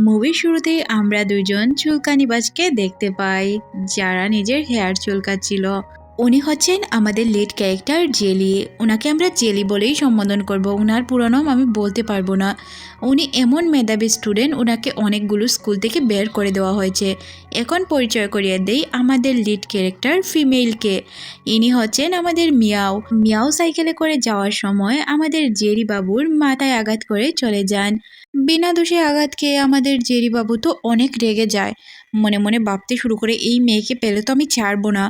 মুভির শুরুতে আমরা দুজন চুলকানিবাজকে দেখতে পাই যারা নিজের হেয়ার চুলকাচ্ছিল। উনি হচ্ছেন আমাদের লিড ক্যারেক্টার জেলি। ওনাকে আমরা জেলি বলেই সম্বোধন করব। ওনার পুরো নাম আমি বলতে পারব না। উনি এমন মেধাবী স্টুডেন্ট ওনাকে অনেকগুলো স্কুল থেকে বের করে দেওয়া হয়েছে। এখন পরিচয় করিয়ে দেই আমাদের লিড ক্যারেক্টার ফিমেলকে ইনি হচ্ছেন আমাদের মিয়াও। মিয়াও সাইকেলে করে যাওয়ার সময় আমাদের জেরি বাবুর মাথায় আঘাত করে চলে যান। বিনা দোষে আঘাত খেয়ে আমাদের জেরিবাবু তো অনেক রেগে যায়। মনে মনে ভাবতে শুরু করে, এই মেয়েকে পেলে তো আমি ছাড়বো না।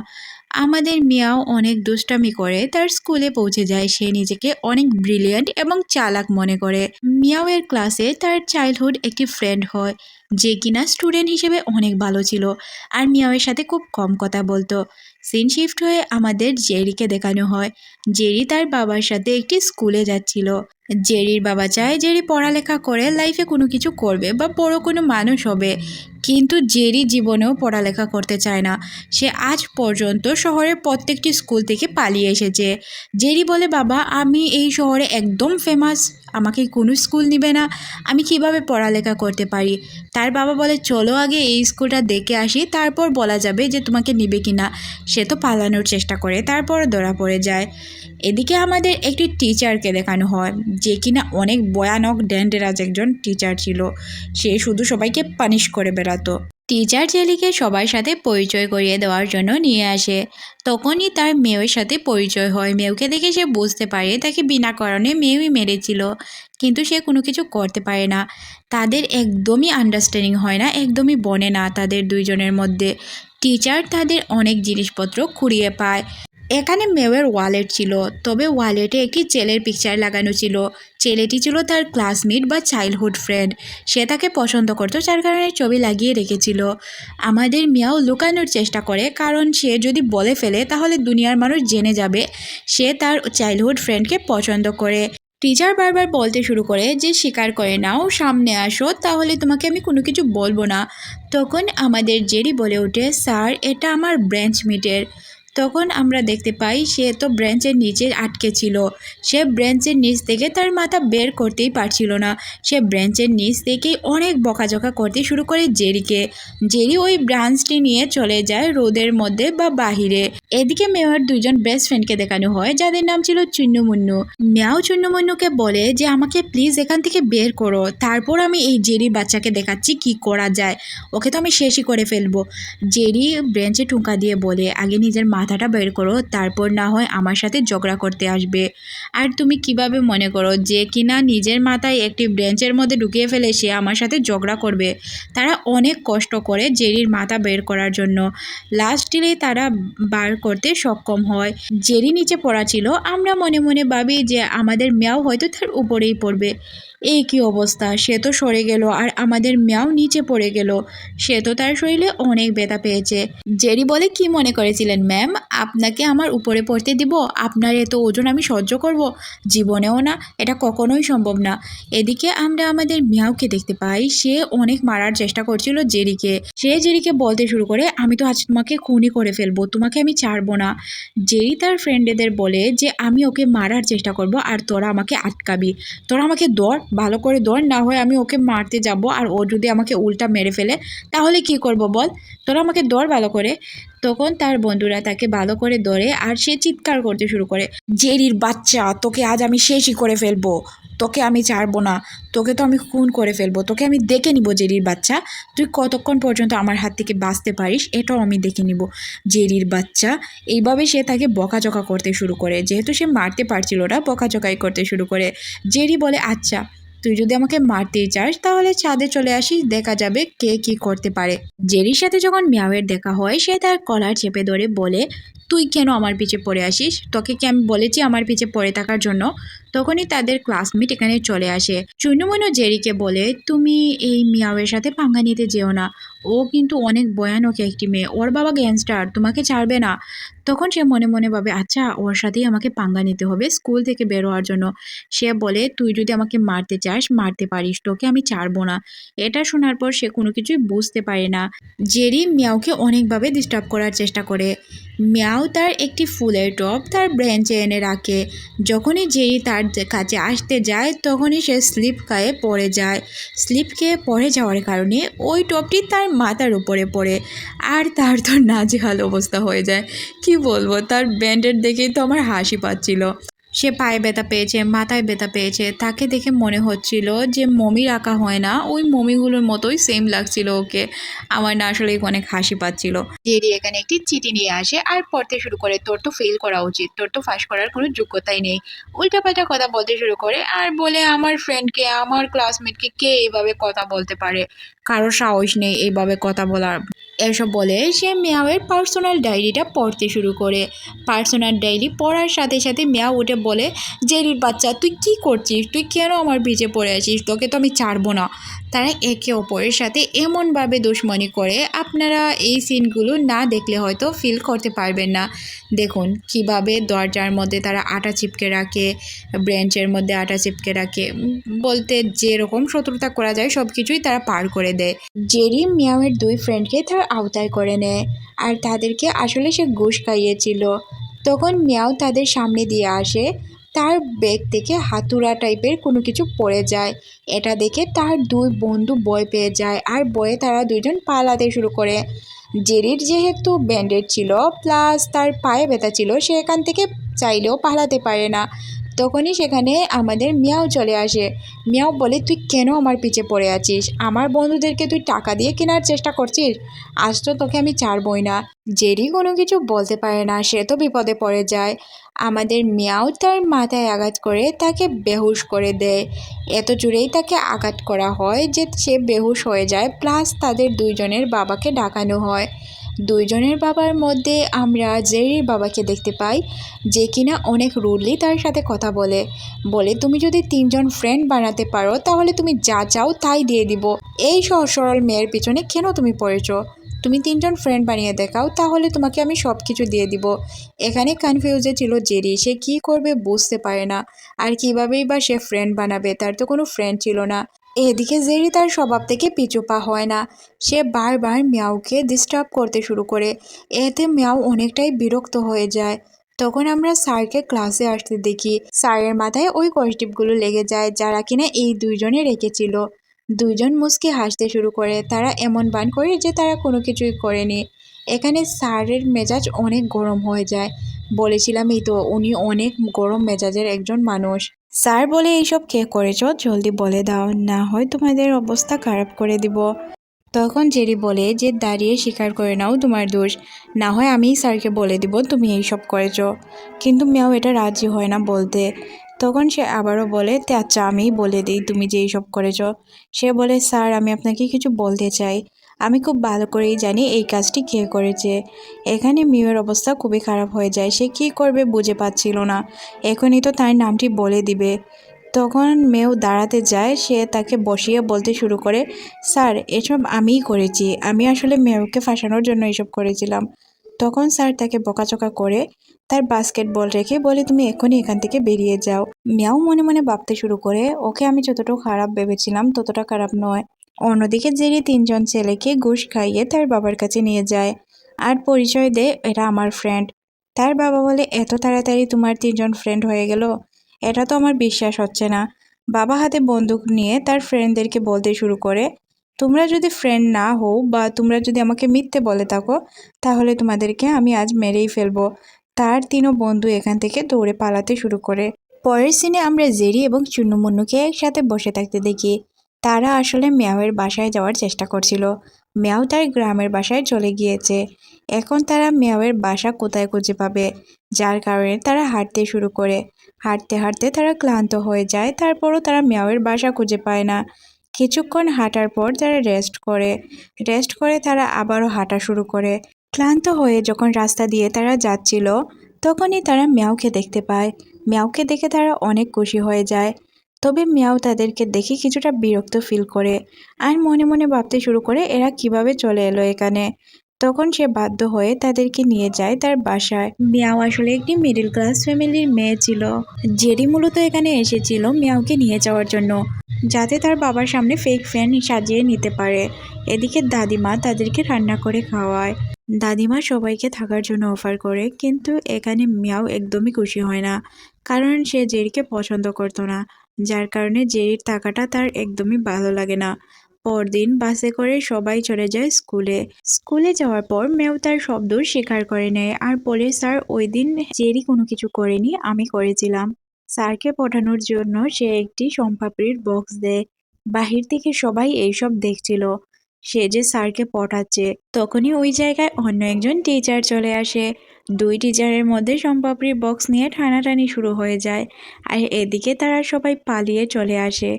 আমাদের মিয়াও অনেক দুষ্টামি করে, তার স্কুলে পৌঁছে যায়। সে নিজেকে অনেক ব্রিলিয়ান্ট এবং চালাক মনে করে। মিয়াও এর ক্লাসে তার চাইল্ডহুড একটি ফ্রেন্ড হয়, যে কিনা স্টুডেন্ট হিসেবে অনেক ভালো ছিল আর মিয়াওয়ের সাথে খুব কম কথা বলতো। সিন শিফট হয়ে আমাদের জেরিকে দেখানো হয়। জেরি তার বাবার সাথে একটি স্কুলে যাচ্ছিল। জেরির বাবা চায় জেরি পড়ালেখা করে লাইফে কোনো কিছু করবে বা বড় কোনো মানুষ হবে। কিন্তু জেরি জীবনেও পড়ালেখা করতে চায় না। সে আজ পর্যন্ত শহরের প্রত্যেকটি স্কুল থেকে পালিয়ে এসেছে। জেরি বলে, বাবা, আমি এই শহরে একদম ফেমাস আমাকে কোনো স্কুল নিবে না। আমি কীভাবে পড়ালেখা করতে পারি? তার বাবা বলে, চলো আগে এই স্কুলটা দেখে আসি। তারপর বলা যাবে যে তোমাকে নিবে কি না। সে তো পালানোর চেষ্টা করে, তারপর ধরা পড়ে যায়। এদিকে আমাদের একটি টিচারকে দেখানো হয়, যে কিনা অনেক ভয়ানক ড্যান্ডেরাজ একজন টিচার ছিল। সে শুধু সবাইকে পানিশ করে বেড়াতো। টিচার জেলিকে সবার সাথে পরিচয় করিয়ে দেওয়ার জন্য নিয়ে আসে। তখনই তার মেয়ের সাথে পরিচয় হয়। মেয়েকে দেখে সে বুঝতে পারে তাকে বিনা কারণে মেয়েই মেরেছিল। কিন্তু সে কোনো কিছু করতে পারে না। তাদের একদমই আন্ডারস্ট্যান্ডিং হয় না, একদমই বনে না তাদের দুইজনের মধ্যে। টিচার তাদের অনেক জিনিসপত্র কুড়িয়ে পায়। এখানে মেয়ের ওয়ালেট ছিল, তবে ওয়ালেটে একটি ছেলের পিকচার লাগানো ছিল। ছেলেটি ছিল তার ক্লাসমেট বা চাইল্ডহুড ফ্রেন্ড সে তাকে পছন্দ করতো, যার কারণে ছবি লাগিয়ে রেখেছিল। আমাদের মিয়াও লুকানোর চেষ্টা করে, কারণ সে যদি বলে ফেলে, তাহলে দুনিয়ার মানুষ জেনে যাবে সে তার চাইল্ডহুড ফ্রেন্ডকে পছন্দ করে। টিচার বারবার বলতে শুরু করে যে, স্বীকার করে নাও, সামনে আসো, তাহলে তোমাকে আমি কোনো কিছু বলব না। তখন আমাদের জেরি বলে ওঠে, স্যার, এটা আমার ব্রেঞ্চ মিটের তখন আমরা দেখতে পাই সে তো ব্রেঞ্চের নিচে আটকে ছিল। সে ব্রেঞ্চের নিচ থেকে তার মাথা বের করতেই পারছিল না। সে ব্রেঞ্চের নিচ থেকেই অনেক বকাঝকা করতে শুরু করে জেরিকে। জেরি ওই ব্রাঞ্চটি নিয়ে চলে যায় রোদের মধ্যে বা বাহিরে। এদিকে মেয়ের দুজন বেস্ট ফ্রেন্ডকে দেখানো হয়, যাদের নাম ছিল চুন্নুমুন্নু মেয়াও চুন্নুমুন্নুকে বলে যে, আমাকে প্লিজ এখান থেকে বের করো। তারপর আমি এই জেরি বাচ্চাকে দেখাচ্ছি কি করা যায়। ওকে তো আমি শেষই করে ফেলব। জেরি ব্রেঞ্চে টুঙ্কা দিয়ে বলে, আগে নিজের মাথাটা বের করো, তারপর না হয় আমার সাথে ঝগড়া করতে আসবে। আর তুমি কীভাবে মনে করো যে কিনা নিজের মাথায় একটি ব্রেঞ্চের মধ্যে ঢুকিয়ে ফেলে সে আমার সাথে ঝগড়া করবে? তারা অনেক কষ্ট করে জেরির মাথা বের করার জন্য। লাস্টে তারা বার করতে সক্ষম হয়। জেরি নিচে পড়া ছিল। আমরা মনে মনে ভাবি যে আমাদের মেয়াও হয়তো তার উপরেই পড়বে। এই কি অবস্থা? সে তো সরে গেল আর আমাদের মেয়াও নিচে পড়ে গেল। সে তো তার শরীরে অনেক ব্যথা পেয়েছে। জেরি বলে, কি মনে করেছিলেন, ম্যাম? আপনাকে আমার উপরে পড়তে দিব? আপনার এত ওজন আমি সহ্য করব? জীবনেও না, এটা কখনোই সম্ভব না। এদিকে আমরা আমাদের মিয়াওকে দেখতে পাই, সে অনেক মারার চেষ্টা করছিল জেরিকে। সে জেরিকে বলতে শুরু করে, আমি তো আজ তোমাকে খুনি করে ফেলব, তোমাকে আমি ছাড়বো না। জেরি তার ফ্রেন্ডেদের বলে যে, আমি ওকে মারার চেষ্টা করব আর তোরা আমাকে আটকাবি। তোরা আমাকে দৌড় ভালো করে দৌড় না হয় আমি ওকে মারতে যাব আর ও যদি আমাকে উল্টা মেরে ফেলে, তাহলে কি করব বল? তোরা আমাকে দৌড় ভালো করে। তখন তার বন্ধুরা তাকে ভালো করে ধরে আর সে চিৎকার করতে শুরু করে, জেরির বাচ্চা, তোকে আজ আমি শেষই করে ফেলব। তোকে আমি ছাড়বো না। তোকে তো আমি খুন করে ফেলব। তোকে আমি দেখে নিব জেরির বাচ্চা। তুই কতক্ষণ পর্যন্ত আমার হাত থেকে বাঁচতে পারিস, এটাও আমি দেখে নিব। জেরির বাচ্চা, এইভাবে সে তাকে বকাচকা করতে শুরু করে। যেহেতু সে মারতে পারছিল না বকাচকাই করতে শুরু করে। জেরি বলে আচ্ছা তুই যদি আমাকে মারতে চাস, তাহলে ছাদে চলে আসিস, দেখা যাবে কে কি করতে পারে। জেরির সাথে যখন মিয়াওয়ের দেখা হয়, সে তার কলার চেপে ধরে বলে, তুই কেন আমার পিছে পড়ে আসিস? তোকে কি আমি বলেছি আমার পিছে পড়ে থাকার জন্য? তখনই তাদের ক্লাসমেট এখানে চলে আসে। চুনুমনু জেরিকে বলে, তুমি এই মিয়াওয়ের সাথে পাঙ্গা নিতে যেও না। ও কিন্তু অনেক ভয়ানক একটি মেয়ে। ওর বাবা গ্যাংস্টার তোমাকে ছাড়বে না। তখন সে মনে মনে ভাবে আচ্ছা ওর সাথেই আমাকে পাঙ্গা নিতে হবে স্কুল থেকে বের হওয়ার জন্য। সে বলে, তুই যদি আমাকে মারতে চাস, মারতে পারিস। তোকে আমি ছাড়বো না। এটা শোনার পর সে কোনো কিছুই বুঝতে পারে না। জেরি মিয়াওকে অনেকভাবে ডিস্টার্ব করার চেষ্টা করে। মিয়াও তার একটি ফুলের টপ তার ব্রেঞ্চে এনে রাখে। যখনই জেরি তার যে- কাছে আসতে যায়, তখনই সে স্লিপ খায়ে পড়ে যায়। স্লিপ খেয়ে পড়ে যাওয়ার কারণে ওই টপটি তার মাথার উপরে পড়ে আর তার তো নাজেহাল অবস্থা হয়ে যায়। কি বলব? তার ব্যান্ডেড দেখেই তো আমার হাসি পাচ্ছিল। সে পায়ে ব্যথা পেয়েছে, মাথায় ব্যথা পেয়েছে। তাকে দেখে মনে হচ্ছিল যে মমি রাখা হয় না, ওই মমিগুলোর মতোই সেম লাগছিল ওকে। আমার না আসলে অনেক হাসি পাচ্ছিল। জেরি এখানে একটি চিঠি নিয়ে আসে আর পড়তে শুরু করে, তোর তো ফেল করা উচিত, তোর তো ফাঁস করার কোনো যোগ্যতাই নেই। উল্টাপাল্টা কথা বলতে শুরু করে আর বলে, আমার ফ্রেন্ডকে আমার ক্লাসমেটকে কে এইভাবে কথা বলতে পারে? কারও সাহস নেই এইভাবে কথা বলার। এসব বলে সে মেয়াওয়ের পার্সোনাল ডায়েরিটা পড়তে শুরু করে। পার্সোনাল ডায়েরি পড়ার সাথে সাথে মেয়া উঠে বলে, জেরির বাচ্চা, তুই কি করছিস? তুই কেন আমার ভিজে পড়ে আছিস? তোকে তো আমি ছাড়বো না। তারা একে অপরের সাথে এমনভাবে দুশ্মনী করে, আপনারা এই সিনগুলো না দেখলে হয়তো ফিল করতে পারবেন না। দেখুন, কীভাবে দরজার মধ্যে তারা আটা চিপকে রাখে, ব্রেঞ্চের মধ্যে আটা চিপকে রাখে। বলতে যেরকম শত্রুতা করা যায় সব কিছুই তারা পার করে দেয়। জেরি মিয়াওয়ের দুই ফ্রেন্ডকে তার আওতায় করে নেয় আর তাদেরকে আসলে সে ঘুষ খাইয়েছিল। তখন মিয়াও তাদের সামনে দিয়ে আসে। তার ব্যাগ থেকে হাতুড়া টাইপের কোনো কিছু পড়ে যায়। এটা দেখে তার দুই বন্ধু বয় পেয়ে যায় আর বয়ে তারা দুইজন পালাতে শুরু করে। জেরির যেহেতু ব্যান্ডেড ছিল প্লাস তার পায়ে ব্যথা ছিল, সে এখান থেকে চাইলেও পালাতে পারে না। তখনই সেখানে আমাদের মিয়াও চলে আসে। মিয়াও বলে, তুই কেন আমার পিছে পড়ে আছিস? আমার বন্ধুদেরকে তুই টাকা দিয়ে কেনার চেষ্টা করছিস? আজ তো তোকে আমি ছাড়বই না। জেরি কোনো কিছু বলতে পারে না, সে তো বিপদে পড়ে যায়। আমাদের মিয়াও তার মাথায় আঘাত করে তাকে বেহুশ করে দেয়। এত জোরেই তাকে আঘাত করা হয় যে সে বেহুশ হয়ে যায়, প্লাস তাদের দুইজনের বাবাকে ডাকানো হয়। দুইজনের বাবার মধ্যে আমরা জেরির বাবাকে দেখতে পাই, যে কিনা অনেক রুডলি তার সাথে কথা বলে। বলে, তুমি যদি তিনজন ফ্রেন্ড বানাতে পারো, তাহলে তুমি যা চাও তাই দিয়ে দিব। এই সহজ সরল মেয়ের পিছনে কেন তুমি পড়েছ? তুমি তিনজন ফ্রেন্ড বানিয়ে দেখাও, তাহলে তোমাকে আমি সব কিছু দিয়ে দিব। এখানে কনফিউজে ছিল জেরি, সে কী করবে বুঝতে পারে না। আর কীভাবেই বা সে ফ্রেন্ড বানাবে, তার তো কোনো ফ্রেন্ড ছিল না। এদিকে জেরি তার স্বভাব থেকে পিছু পা হয় না। সে বারবার মিয়াওকে ডিস্টার্ব করতে শুরু করে। এতে মিয়াও অনেকটাই বিরক্ত হয়ে যায়। তখন আমরা স্যারকে ক্লাসে আসতে দেখি। স্যারের মাথায় ওই কস্টিপগুলো লেগে যায় যারা কিনা এই দুইজনে রেখেছিল। দুইজন মুসকে হাসতে শুরু করে। তারা এমন বান করে যে তারা কোনো কিছুই করেনি। এখানে স্যারের মেজাজ অনেক গরম হয়ে যায়। বলেছিলামই তো, উনি অনেক গরম মেজাজের একজন মানুষ। স্যার বলে এইসব কে করেছ? জলদি বলে দাও, না হয় তোমাদের অবস্থা খারাপ করে দিব। তখন জেরি বলে যে দাঁড়িয়ে স্বীকার করে নাও তোমার দোষ। না হয় আমিই স্যারকে বলে দিব তুমি এইসব করেছ। কিন্তু মেয়েও এটা রাজি হয় না বলতে। তখন সে আবারও বলে, তে আচ্ছা আমিই বলে দিই তুমি যে এইসব করেছ। সে বলে, স্যার, আমি আপনাকে কিছু বলতে চাই। আমি খুব ভালো করেই জানি এই কাজটি কে করেছে। এখানে মিউয়ের অবস্থা খুবই খারাপ হয়ে যায়, সে কী করবে বুঝে পাচ্ছিল না। এখনই তো তার নামটি বলে দিবে। তখন মেয়েও দাঁড়াতে যায়, সে তাকে বসিয়ে বলতে শুরু করে, স্যার, এসব আমিই করেছি। আমি আসলে মেয়েকে ফাঁসানোর জন্য এসব করেছিলাম। তখন স্যার তাকে বকাচকা করে তার বাস্কেটবল রেখে বলে, তুমি এখনই এখান থেকে বেরিয়ে যাও। মিয়াও মনে মনে ভাবতে শুরু করে, ওকে আমি যতটা খারাপ ভেবেছিলাম, ততটা খারাপ নয়। অন্যদিকে জেরি তিনজন ছেলেকে ঘুষ খাইয়ে তার বাবার কাছে নিয়ে যায় আর পরিচয় দেয় এরা আমার ফ্রেন্ড তার বাবা বলে, এত তাড়াতাড়ি তোমার তিনজন ফ্রেন্ড হয়ে গেল। এটা তো আমার বিশ্বাস হচ্ছে না। বাবা হাতে বন্দুক নিয়ে তার ফ্রেন্ডদেরকে বলতে শুরু করে, তোমরা যদি ফ্রেন্ড না হও বা তোমরা যদি আমাকে মিথ্যে বলে থাকো, তাহলে তোমাদেরকে আমি আজ মেরেই ফেলব। তার তিনও বন্ধু এখান থেকে দৌড়ে পালাতে শুরু করে। পরের সিনে আমরা জেরি এবং চুন্নুমুন্নুকে একসাথে বসে থাকতে দেখি। তারা আসলে মেয়াওয়ের বাসায় যাওয়ার চেষ্টা করছিল। মেয়াও তার গ্রামের বাসায় চলে গিয়েছে। এখন তারা মেয়াওয়ের বাসা কোথায় খুঁজে পাবে? যার কারণে তারা হাঁটতে শুরু করে। হাঁটতে হাঁটতে তারা ক্লান্ত হয়ে যায়, তারপরও তারা মেয়াওয়ের বাসা খুঁজে পায় না। কিছুক্ষণ হাঁটার পর তারা রেস্ট করে। রেস্ট করে তারা আবারও হাঁটা শুরু করে। ক্লান্ত হয়ে যখন রাস্তা দিয়ে তারা যাচ্ছিল, তখনই তারা মেয়াওকে দেখতে পায়। মেয়াওকে দেখে তারা অনেক খুশি হয়ে যায়। তবে মিয়াও তাদেরকে দেখে কিছুটা বিরক্ত ফিল করে আর মনে মনে ভাবতে শুরু করে এরা কীভাবে চলে এলো এখানে। তখন সে বাধ্য হয়ে তাদেরকে নিয়ে যায় তার বাসায়। মিয়াও আসলে একটি মিডিল ক্লাস ফ্যামিলির মেয়ে ছিল জেরি মূলত এখানে এসেছিল মিয়াওকে নিয়ে যাওয়ার জন্য, যাতে তার বাবার সামনে ফেক ফ্যান সাজিয়ে নিতে পারে। এদিকে দাদিমা তাদেরকে রান্না করে খাওয়ায়। দাদিমা সবাইকে থাকার জন্য অফার করে, কিন্তু এখানে মিয়াও একদমই খুশি হয় না, কারণ সে জেরিকে পছন্দ করতো না। যার কারণে জেরির থাকাটা তার একদমই ভালো লাগে না। পরদিন বাসে করে সবাই চলে যায় স্কুলে। স্কুলে যাওয়ার পর মেয়েও তার শব্দ স্বীকার করে নেয় আর বলে, স্যার, ওই দিন জেরি কোনো কিছু করেনি, আমি করেছিলাম। স্যারকে পাঠানোর জন্য সে একটি সম্পাপড়ির বক্স দেয়। বাহির থেকে সবাই এইসব দেখছিল। সে যে স্যারকে পটাচ্ছে তখনই ওই জায়গায় অন্য একজন টিচার চলে আসে। দুই টিচারের মধ্যে সম্পাপড়ির বক্স নিয়ে টানাটানি শুরু হয়ে যায়। আর এদিকে তারা সবাই পালিয়ে চলে আসে।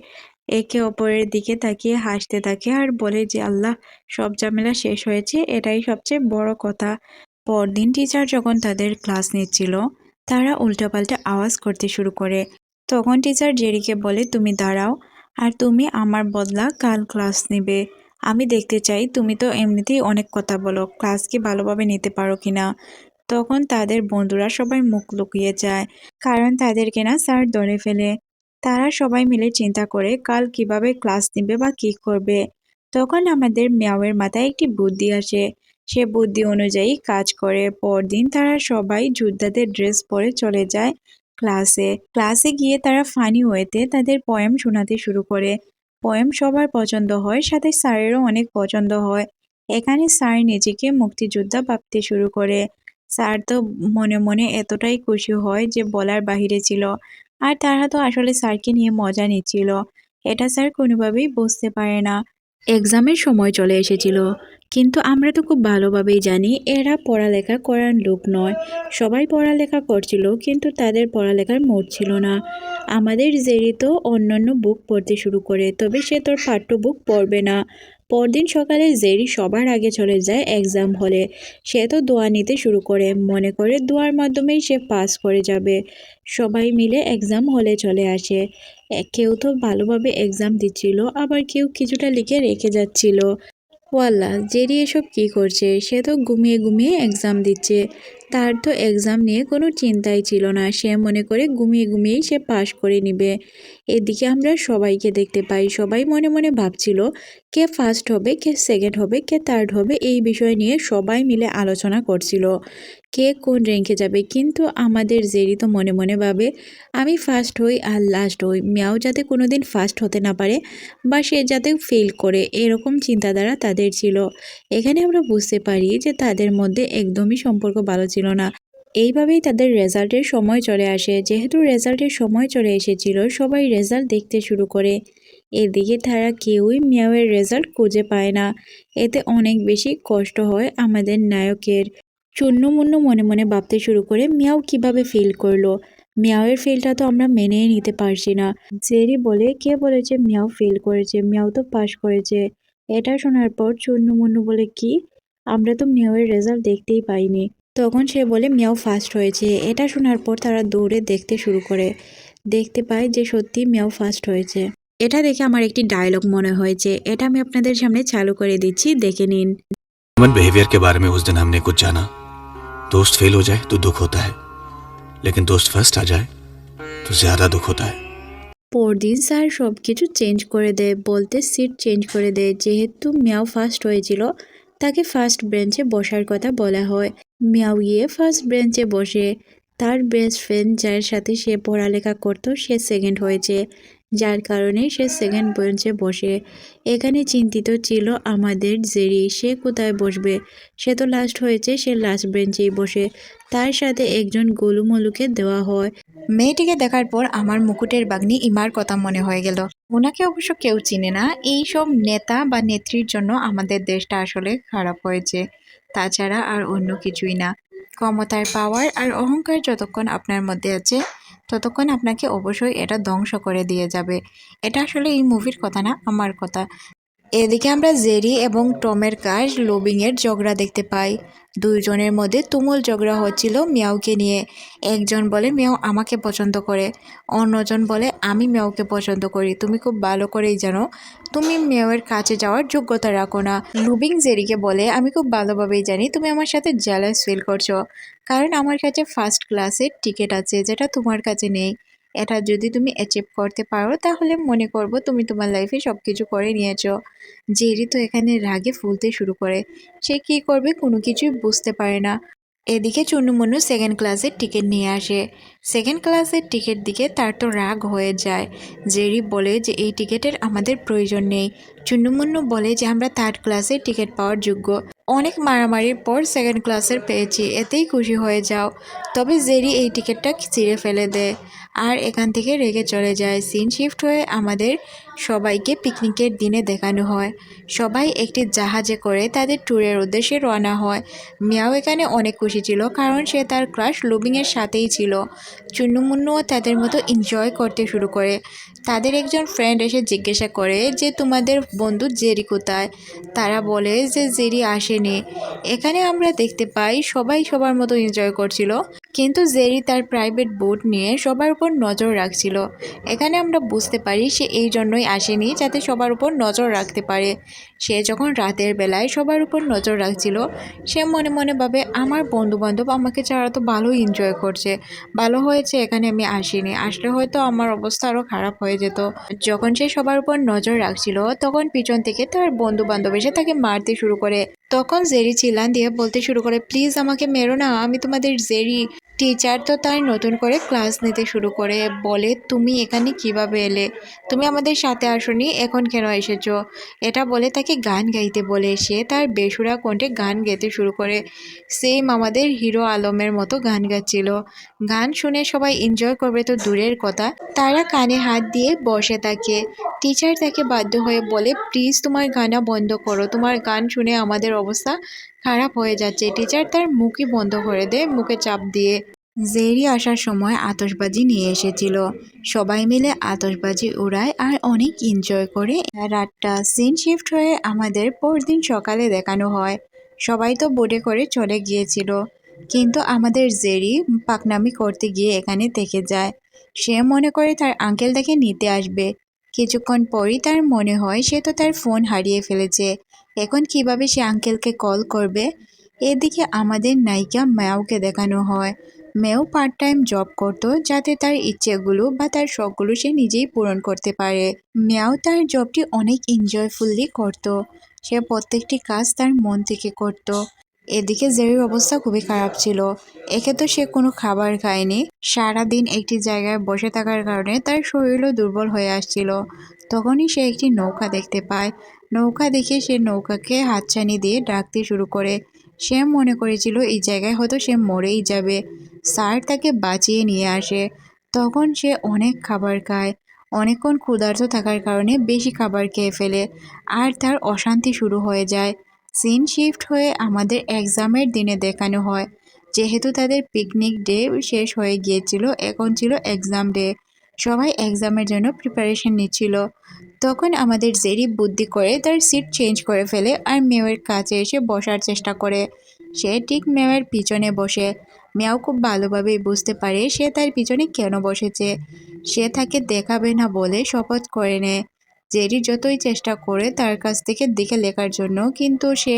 একে অপরের দিকে তাকিয়ে হাসতে থাকে আর বলে যে, আল্লাহ, সব ঝামেলা শেষ হয়েছে, এটাই সবচেয়ে বড় কথা। পরদিন টিচার যখন তাদের ক্লাস নিচ্ছিল, তারা উল্টাপাল্টা আওয়াজ করতে শুরু করে। তখন টিচার জেরিকে বলে, তুমি দাঁড়াও, আর তুমি আমার বদলা কাল ক্লাস নেবে। আমি দেখতে চাই, তুমি তো এমনিতেই অনেক কথা বলো ক্লাস কি ভালোভাবে নিতে পারো কিনা? তখন তাদের বন্ধুরা সবাই মুখ লুকিয়ে যায়, কারণ তাদেরকে না স্যার ধরে ফেলে। তারা সবাই মিলে চিন্তা করে কাল কীভাবে ক্লাস নেবে বা কি করবে। তখন আমাদের মেয়াওয়ের মাথায় একটি বুদ্ধি আসে। সে বুদ্ধি অনুযায়ী কাজ করে। পরদিন তারা সবাই যোদ্ধাদের ড্রেস পরে চলে যায় ক্লাসে। ক্লাসে গিয়ে তারা ফানি ওয়েতে তাদের পয়েম শোনাতে শুরু করে। পয়েম সবার পছন্দ হয়, সাথে স্যারেরও অনেক পছন্দ হয়। এখানে স্যার নিজেকে মুক্তিযোদ্ধা ভাবতে শুরু করে। স্যার তো মনে মনে এতটাই খুশি হয় যে বলার বাহিরে ছিল। আর তারা তো আসলে স্যারকে নিয়ে মজা নিচ্ছিল। এটা স্যার কোনোভাবেই বুঝতে পারে না। এক্সামের সময় চলে এসেছিল। কিন্তু আমরা তো খুব ভালোভাবেই জানি, এরা পড়ালেখা করার লোক নয়। সবাই পড়ালেখা করছিল, কিন্তু তাদের পড়ালেখার মোড ছিল না। আমাদের জেরি তো অন্যান্য বুক পড়তে শুরু করে, তবে সে তোর পাঠ্য বুক পড়বে না। পরদিন সকালে জেরি সবার আগে চলে যায় এক্সাম হলে সে তো দোয়া নিতে শুরু করে, মনে করে দোয়ার মাধ্যমেই সে পাস করে যাবে। সবাই মিলে এক্সাম হলে চলে আসে। কেউ তো ভালোভাবে এক্সাম দিচ্ছিল, আবার কেউ কিছুটা লিখে রেখে যাচ্ছিল। ওয়াল্লা, জেরি এসব কী করছে? সে তো ঘুমিয়ে ঘুমিয়ে এক্সাম দিচ্ছে। তার তো এক্সাম নিয়ে কোনো চিন্তাই ছিল না। সে মনে করে ঘুমিয়ে ঘুমিয়েই সে পাশ করে নিবে। এদিকে আমরা সবাইকে দেখতে পাই। সবাই মনে মনে ভাবছিল, কে ফার্স্ট হবে, কে সেকেন্ড হবে, কে থার্ড হবে, এই বিষয় নিয়ে সবাই মিলে আলোচনা করছিল। কে কোন র্যাঙ্কে যাবে? কিন্তু আমাদের জেরি তো মনে মনে ভাবে, আমি ফার্স্ট হই আর লাস্ট হই। মিয়াও যাতে কোনো দিন ফার্স্ট হতে না পারে বা সে যাতে ফেল করে, এরকম চিন্তাধারা তাদের ছিল। এখানে আমরা বুঝতে পারি যে তাদের মধ্যে একদমই সম্পর্ক ভালো ছিল না। এইভাবেই তাদের রেজাল্টের সময় চলে আসে। যেহেতু রেজাল্টের সময় চলে এসেছিল, সবাই রেজাল্ট দেখতে শুরু করে। এদিকে তারা কেউই মিয়াওয়ের রেজাল্ট খুঁজে পায় না। এতে অনেক বেশি কষ্ট হয় আমাদের নায়কের। চূর্ণমূর্ণ মনে মনে ভাবতে শুরু করে, মিয়াও কীভাবে ফিল করল? মিয়াওয়ের ফিলটা তো আমরা মেনেই নিতে পারছি না। জেরি বলে, কে বলেছে মিয়াও ফিল করেছে? মিয়াও তো পাশ করেছে। এটা শোনার পর চূর্ণমূর্ণ বলে, কি? আমরা তো মিয়াওয়ের রেজাল্ট দেখতেই পাইনি। তখন সে বলে মিয়াও ফার্স্ট হয়েছে এটা শোনার পর তারা দৌড়ে দেখতে শুরু করে দেখতে পায় যে সত্যি মিয়াও ফার্স্ট হয়েছে এটা দেখে আমার একটি ডায়লগ মনে হয়েছে এটা আমি আপনাদের সামনে চালু করে দিচ্ছি দেখে নিন ह्यूमन बिहेवियर के बारे में उस दिन हमने कुछ जाना दोस्त फेल हो जाए तो दुख होता है लेकिन दोस्त फर्स्ट आ जाए तो ज्यादा दुख होता है পরদিন স্যার সব কিছু চেঞ্জ করে দেয় বলতে সিট চেঞ্জ করে দেয় যেহেতু মিয়াও ফার্স্ট হয়েছিল তাকে ফার্স্ট বেঞ্চে বসার কথা বলা হয়। মিয়াউয়ে ফার্স্ট বেঞ্চে বসে। তার বেস্ট ফ্রেন্ড যার সাথে সে পড়ালেখা করতো, সে সেকেন্ড হয়েছে। যার কারণে সে সেকেন্ড বেঞ্চে বসে। এখানে চিন্তিত ছিল আমাদের জেরি, সে কোথায় বসবে? সে তো লাস্ট হয়েছে, সে লাস্ট বেঞ্চেই বসে। তার সাথে একজন গোলুমলুকে দেওয়া হয়। মেয়েটিকে দেখার পর আমার মুকুটের বাগ্নি ইমার কথা মনে হয়ে গেল। ওনাকে অবশ্য কেউ চিনে না। এই সব নেতা বা নেত্রীর জন্য আমাদের দেশটা আসলে খারাপ হয়েছে। তাছাড়া আর অন্য কিছুই না। ক্ষমতার পাওয়ার আর অহংকার যতক্ষণ আপনার মধ্যে আছে ততক্ষণ আপনাকে অবশ্যই এটা ধ্বংস করে দিয়ে যাবে। এটা আসলে এই মুভির কথা না, আমার কথা। এদিকে আমরা জেরি এবং টমের কাজ লোবিংয়ের ঝগড়া দেখতে পাই। দুইজনের মধ্যে তুমুল ঝগড়া হচ্ছিল মিয়াওকে নিয়ে। একজন বলে মিয়াও আমাকে পছন্দ করে। অন্যজন বলে, আমি মিয়াওকে পছন্দ করি। তুমি খুব ভালো করেই জানো। তুমি মেয়ের কাছে যাওয়ার যোগ্যতা রাখো না। লুবিং জেরিকে বলে, আমি খুব ভালোভাবেই জানি তুমি আমার সাথে জ্যালাস ফিল করছ। কারণ আমার কাছে ফার্স্ট ক্লাসের টিকিট আছে যেটা তোমার কাছে নেই। এটা যদি তুমি অ্যাচিভ করতে পারো, তাহলে মনে করব তুমি তোমার লাইফে সব কিছু করে নিয়েছো। জেরি তো এখানে রাগে ফুলতে শুরু করে। সে কী করবে কোনো কিছুই বুঝতে পারে না। এদিকে চুন্নুমুন্নু সেকেন্ড ক্লাসের টিকিট নিয়ে আসে। সেকেন্ড ক্লাসের টিকিট দিকে তার তো রাগ হয়ে যায়। জেরি বলে যে, এই টিকিটের আমাদের প্রয়োজন নেই। চুন্নুমুন্নু বলে যে, আমরা থার্ড ক্লাসের টিকিট পাওয়ার যোগ্য। অনেক মারামারির পর সেকেন্ড ক্লাসের পেয়েছি। এতেই খুশি হয়ে যাও। তবে জেরি এই টিকিটটা ছিঁড়ে ফেলে দেয়। আর এখান থেকে রেগে চলে যায়। সিন শিফট হয়ে আমাদের সবাইকে পিকনিকের দিনে দেখানো হয়। সবাই একটি জাহাজে করে তাদের ট্যুরের উদ্দেশ্যে রওনা হয়। মিয়াও এখানে অনেক খুশি ছিল কারণ সে তার ক্রাশ লুবিংয়ের সাথেই ছিল। চুন্নুমুন্নুও তাদের মতো এনজয় করতে শুরু করে। তাদের একজন ফ্রেন্ড এসে জিজ্ঞাসা করে যে, তোমাদের বন্ধু জেরি কোথায়? তারা বলে যে, জেরি আসেনি। এখানে আমরা দেখতে পাই সবাই সবার মতো এনজয় করছিল। কিন্তু জেরি তার প্রাইভেট বোট নিয়ে সবার উপর নজর রাখছিল। এখানে আমরা বুঝতে পারি সে এই জন্যই আসেনি যাতে সবার উপর নজর রাখতে পারে। সে যখন রাতের বেলায় সবার উপর নজর রাখছিল, সে মনে মনে ভাবে, আমার বন্ধু বান্ধব আমাকে ছাড়া তো ভালো এনজয় করছে। ভালো হয়েছে, এখানে আমি আসিনি। আসলে হয়তো আমার অবস্থা আরও খারাপ হয়ে যেত। যখন সে সবার উপর নজর রাখছিল, তখন পিছন থেকে তার বন্ধু বান্ধব এসে তাকে মারতে শুরু করে। তখন জেরি চিলান দিয়ে বলতে শুরু করে, প্লিজ আমাকে মেরো না, আমি তোমাদের জেরি টিচার তো তার নতুন করে ক্লাস নিতে শুরু করে, বলে, তুমি এখানে কীভাবে এলে? তুমি আমাদের সাথে আসনি, এখন কেন এসেছ? এটা বলে তাকে গান গাইতে বলে। সে তার বেসুরা কণ্ঠে গান গাইতে শুরু করে। সেম আমাদের হিরো আলমের মতো গান গাচ্ছিল। গান শুনে সবাই এনজয় করবে তো দূরের কথা। তারা কানে হাত দিয়ে বসে থাকে। টিচার তাকে বাধ্য হয়ে বলে প্লিজ তোমার গানা বন্ধ করো। তোমার গান শুনে আমাদের অবস্থা খারাপ হয়ে যাচ্ছে। টিচার তার মুখই বন্ধ করে দেয়, মুখে চাপ দিয়ে। জেরি আসার সময় আতশবাজি নিয়ে এসেছিল। সবাই মিলে আতশবাজি উড়ায় আর অনেক এনজয় করে। রাতটা সিন শিফট হয়ে আমাদের পরদিন সকালে দেখানো হয়। সবাই তো বোটে করে চলে গিয়েছিল। কিন্তু আমাদের জেরি পাকনামি করতে গিয়ে এখানে থেকে যায়। সে মনে করে তার আঙ্কেল দেখে নিতে আসবে। কিছুক্ষণ পরই তার মনে হয় সে তো তার ফোন হারিয়ে ফেলেছে। এখন কীভাবে সে আঙ্কেলকে কল করবে? এদিকে আমাদের নায়িকা ম্যাওকে দেখানো হয়। মেয়েও পার্ট টাইম জব করতো, যাতে তার ইচ্ছেগুলো বা তার শখগুলো সে নিজেই পূরণ করতে পারে। মেয়াও তার জবটি অনেক এনজয়ফুলি করতো। সে প্রত্যেকটি কাজ তার মন থেকে করত। এদিকে জেরির অবস্থা খুবই খারাপ ছিল। একে তো সে কোনো খাবার খায়নি। সারাদিন একটি জায়গায় বসে থাকার কারণে তার শরীরও দুর্বল হয়ে আসছিল। তখনই সে একটি নৌকা দেখতে পায়। নৌকা দেখে সে নৌকাকে হাতছানি দিয়ে ডাকতে শুরু করে। সে মনে করেছিল, এই জায়গায় হয়তো সে মরেই যাবে। স্যার তাকে বাঁচিয়ে নিয়ে আসে। তখন সে অনেক খাবার খায়। অনেকক্ষণ ক্ষুধার্ত থাকার কারণে বেশি খাবার খেয়ে ফেলে আর তার অশান্তি শুরু হয়ে যায়। সিন শিফট হয়ে আমাদের এক্সামের দিনে দেখানো হয়। যেহেতু তাদের পিকনিক ডে শেষ হয়ে গিয়েছিল, এখন ছিল এক্সাম ডে। সবাই এক্সামের জন্য প্রিপারেশন নিচ্ছিল। তখন আমাদের জেরি বুদ্ধি করে তার সিট চেঞ্জ করে ফেলে আর মেয়ের কাছে এসে বসার চেষ্টা করে। সে ঠিক মেয়ের পিছনে বসে। মেয়াও খুব ভালোভাবেই বুঝতে পারে সে তার পিছনে কেন বসেছে। সে তাকে দেখাবে না বলে শপথ করে নেয়। জেরি যতই চেষ্টা করে তার কাছ থেকে দেখে লেখার জন্য কিন্তু সে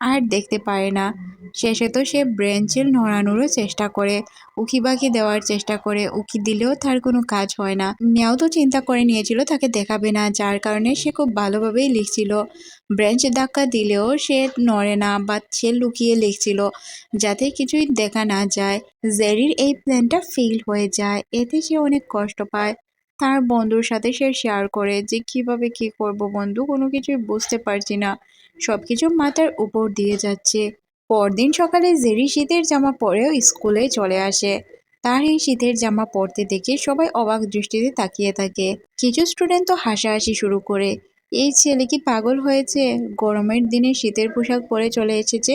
আর দেখতে পারে না। শেষে তো সে ব্রেঞ্চিল নড়ানোরও চেষ্টা করে উকি বাকি দেওয়ার চেষ্টা করে, উকি দিলেও তার কোনো কাজ হয় না। মেয়াও তো চিন্তা করে নিয়েছিল, তাকে দেখাবে না, যার কারণে সে খুব ভালোভাবেই লিখছিল। ব্রেঞ্চ ধাক্কা দিলেও সে নড়ে না বা সে লুকিয়ে লিখছিল, যাতে কিছুই দেখা না যায়। জেরির এই প্ল্যানটা ফেল হয়ে যায়, এতে সে অনেক কষ্ট পায়। তার বন্ধুর সাথে সে শেয়ার করে যে, কীভাবে কি করব বন্ধু? কোনো কিছুই বুঝতে পারছি না। সব কিছু মাথার উপর দিয়ে যাচ্ছে। পরদিন সকালে জেরি শীতের জামা পরেও স্কুলে চলে আসে। তার এই শীতের জামা পরতে দেখে সবাই অবাক দৃষ্টিতে তাকিয়ে থাকে। কিছু স্টুডেন্ট তো হাসাহাসি শুরু করে। এই ছেলে কি পাগল হয়েছে? গরমের দিনে শীতের পোশাক পরে চলে এসেছে।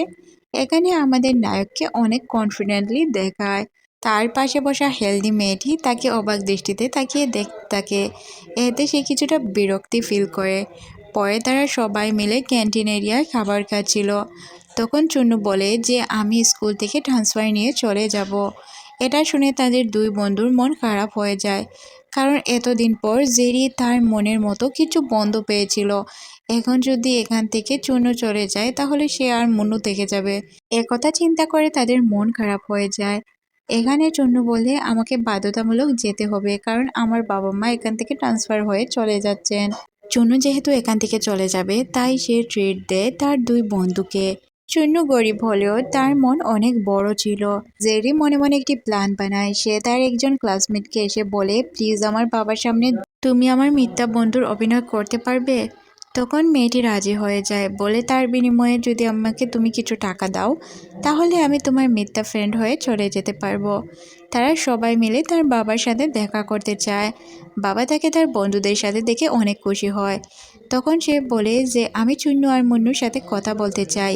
এখানে আমাদের নায়ককে অনেক কনফিডেন্টলি দেখায়। তার পাশে বসা হেলদি মেয়েটি তাকে অবাক দৃষ্টিতে তাকিয়ে দেখ থাকে এতে সে কিছুটা বিরক্তি ফিল করে। পরে তারা সবাই মিলে ক্যান্টিন এরিয়ায় খাবার খাচ্ছিল। তখন চুন্নু বলে যে, আমি স্কুল থেকে ট্রান্সফার নিয়ে চলে যাব। এটা শুনে তাদের দুই বন্ধুর মন খারাপ হয়ে যায়। কারণ এতদিন পর জেরি তার মনের মতো কিছু বন্ধ পেয়েছিল। এখন যদি এখান থেকে চুনো চলে যায়, তাহলে সে আর মনু থেকে যাবে। একথা চিন্তা করে তাদের মন খারাপ হয়ে যায়। এখানে চুন্নু বলে, আমাকে বাধ্যতামূলক যেতে হবে, কারণ আমার বাবা মা এখান থেকে ট্রান্সফার হয়ে চলে যাচ্ছেন। চুন্নু যেহেতু এখান থেকে চলে যাবে, তাই সে ট্রিট দেয় তার দুই বন্ধুকে। চুন্নু গরিব হলেও তার মন অনেক বড় ছিল। জেরি মনে মনে একটি প্ল্যান বানায়। সে তার একজন ক্লাসমেটকে এসে বলে প্লিজ আমার বাবার সামনে তুমি আমার মিথ্যা বন্ধুর অভিনয় করতে পারবে? তখন মেয়েটি রাজি হয়ে যায়, বলে, তার বিনিময়ে যদি আমাকে তুমি কিছু টাকা দাও, তাহলে আমি তোমার মিথ্যা ফ্রেন্ড হয়ে চলে যেতে পারব। তারা সবাই মিলে তার বাবার সাথে দেখা করতে চায় বাবা তাকে তার বন্ধুদের সাথে দেখে অনেক খুশি হয়। তখন সে বলে যে, আমি চুন্নু আর মুন্নুর সাথে কথা বলতে চাই।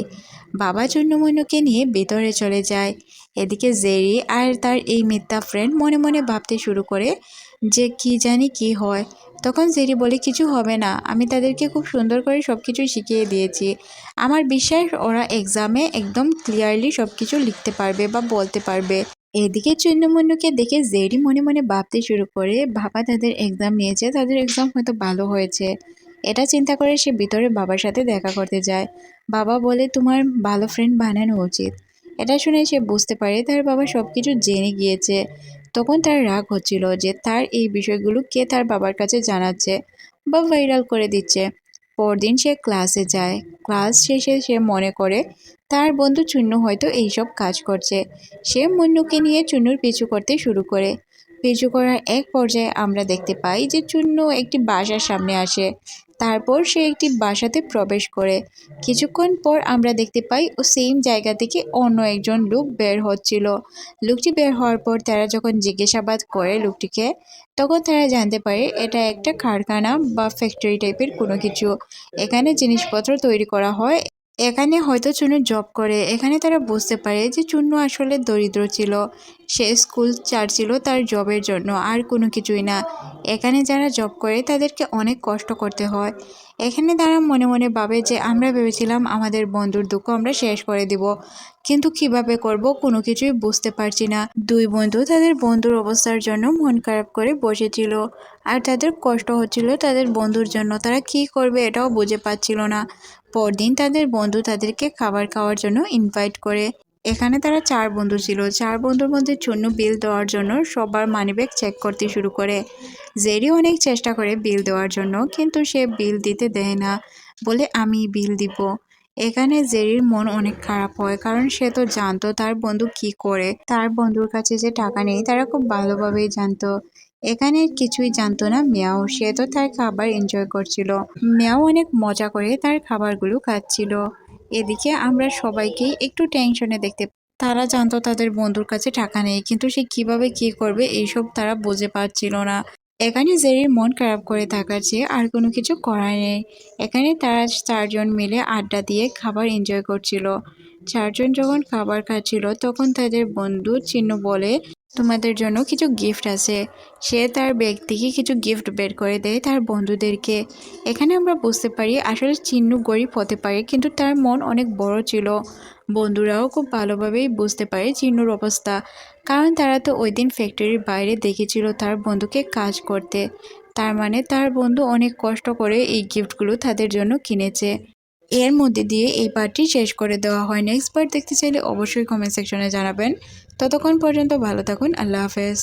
বাবা চুন্নু মুন্নুকে নিয়ে ভেতরে চলে যায়। এদিকে জেরি আর তার এই মিথ্যা ফ্রেন্ড মনে মনে ভাবতে শুরু করে যে কি জানি কি হয়। তখন জেরি বলে, কিছু হবে না। আমি তাদেরকে খুব সুন্দর করে সব কিছু শিখিয়ে দিয়েছি। আমার বিশ্বাস, ওরা এক্সামে একদম ক্লিয়ারলি সব কিছু লিখতে পারবে বা বলতে পারবে। এদিকে চুন্নমুন্নুকে দেখে জেরি মনে মনে ভাবতে শুরু করে, বাবা তাদের এক্সাম নিয়েছে, তাদের এক্সাম হয়তো ভালো হয়েছে। এটা চিন্তা করে সে ভিতরে বাবার সাথে দেখা করতে যায়। বাবা বলে, তোমার ভালো ফ্রেন্ড বানানো উচিত। এটা শুনে সে বুঝতে পারে, তার বাবা সব কিছু জেনে গিয়েছে। তখন তার রাগ হচ্ছিল যে তার এই বিষয়গুলো কে তার বাবার কাছে জানাচ্ছে বা ভাইরাল করে দিচ্ছে। পরদিন সে ক্লাসে যায়। ক্লাস শেষে সে মনে করে, তার বন্ধু চুন্নু হয়তো এইসব কাজ করছে। সে মুন্নুকে নিয়ে চুন্নুর পিছু করতে শুরু করে। পিছু করার এক পর্যায়ে আমরা দেখতে পাই যে চুন্নু একটি বাসার সামনে আসে। তারপর সে একটি বাসাতে প্রবেশ করে। কিছুক্ষণ পর আমরা দেখতে পাই ও সেম জায়গা থেকে অন্য একজন লোক বের হচ্ছিল। লোকটি বের হওয়ার পর তারা যখন জিজ্ঞাসাবাদ করে লোকটিকে, তখন তারা জানতে পারে এটা একটা কারখানা বা ফ্যাক্টরি টাইপের কোনো কিছু। এখানে জিনিসপত্র তৈরি করা হয় এখানে হয়তো চুনু জব করে। এখানে তারা বুঝতে পারে যে চুন্নু আসলে দরিদ্র ছিল, সে স্কুল চাচ্ছিল তার জবের জন্য আর কোনো কিছুই না। এখানে যারা জব করে তাদেরকে অনেক কষ্ট করতে হয়। এখানে তারা মনে মনে ভাবে যে আমরা ভেবেছিলাম আমাদের বন্ধুর দুঃখ আমরা শেষ করে দিব, কিন্তু কীভাবে করব কোনো কিছুই বুঝতে পারছি না। দুই বন্ধু তাদের বন্ধুর অবস্থার জন্য মন খারাপ করে বসেছিল। আর তাদের কষ্ট হচ্ছিল তাদের বন্ধুর জন্য। তারা কি করবে এটাও বুঝে পাচ্ছিল না। পরদিন তাদের বন্ধু তাদেরকে খাবার খাওয়ার জন্য ইনভাইট করে। এখানে তারা চার বন্ধু ছিল। চার বন্ধুর মধ্যে চুন্নু বিল দেওয়ার জন্য সবার মানিব্যাগ চেক করতে শুরু করে। জেরি অনেক চেষ্টা করে বিল দেওয়ার জন্য, কিন্তু সে বিল দিতে দেয় না। বলে, আমি বিল দিব। এখানে জেরির মন অনেক খারাপ হয়, কারণ সে তো জানতো তার বন্ধু কি করে। তার বন্ধুর কাছে যে টাকা নেই, তারা খুব ভালোভাবেই জানতো। এখানে কিছুই জানতো না। মিয়াও, সে তো তার খাবার এনজয় করছিল। মিয়াও অনেক মজা করে তার খাবারগুলো খাচ্ছিল। এদিকে আমরা সবাইকেই একটু টেনশনে দেখতে তারা জানতো তাদের বন্ধুর কাছে টাকা নেই, কিন্তু সে কীভাবে কি করবে এইসব তারা বুঝে পাচ্ছিল না। এখানে জেরির মন খারাপ করে থাকার চেয়ে আর কোনো কিছু করার নেই। এখানে তারা চারজন মিলে আড্ডা দিয়ে খাবার এনজয় করছিল। চারজন যখন খাবার খাচ্ছিল, তখন তাদের বন্ধু চিহ্ন বলে তোমাদের জন্য কিছু গিফট আছে। সে তার ব্যাগ থেকে কিছু গিফট বের করে দেয় তার বন্ধুদেরকে। এখানে আমরা বুঝতে পারি আসলে চিহ্ন গরিব হতে পারে, কিন্তু তার মন অনেক বড় ছিল। বন্ধুরাও খুব ভালোভাবেই বুঝতে পারে চিহ্নুর অবস্থা। কারণ তারা তো ওই দিন ফ্যাক্টরির বাইরে দেখেছিল তার বন্ধুকে কাজ করতে। তার মানে তার বন্ধু অনেক কষ্ট করে এই গিফটগুলো তাদের জন্য কিনেছে। এর মধ্যে দিয়ে এই পার্টটি শেষ করে দেওয়া হয়। নেক্সট পার্ট দেখতে চাইলে অবশ্যই কমেন্ট সেকশনে জানাবেন। ততক্ষণ পর্যন্ত ভালো থাকুন আল্লাহ হাফেজ।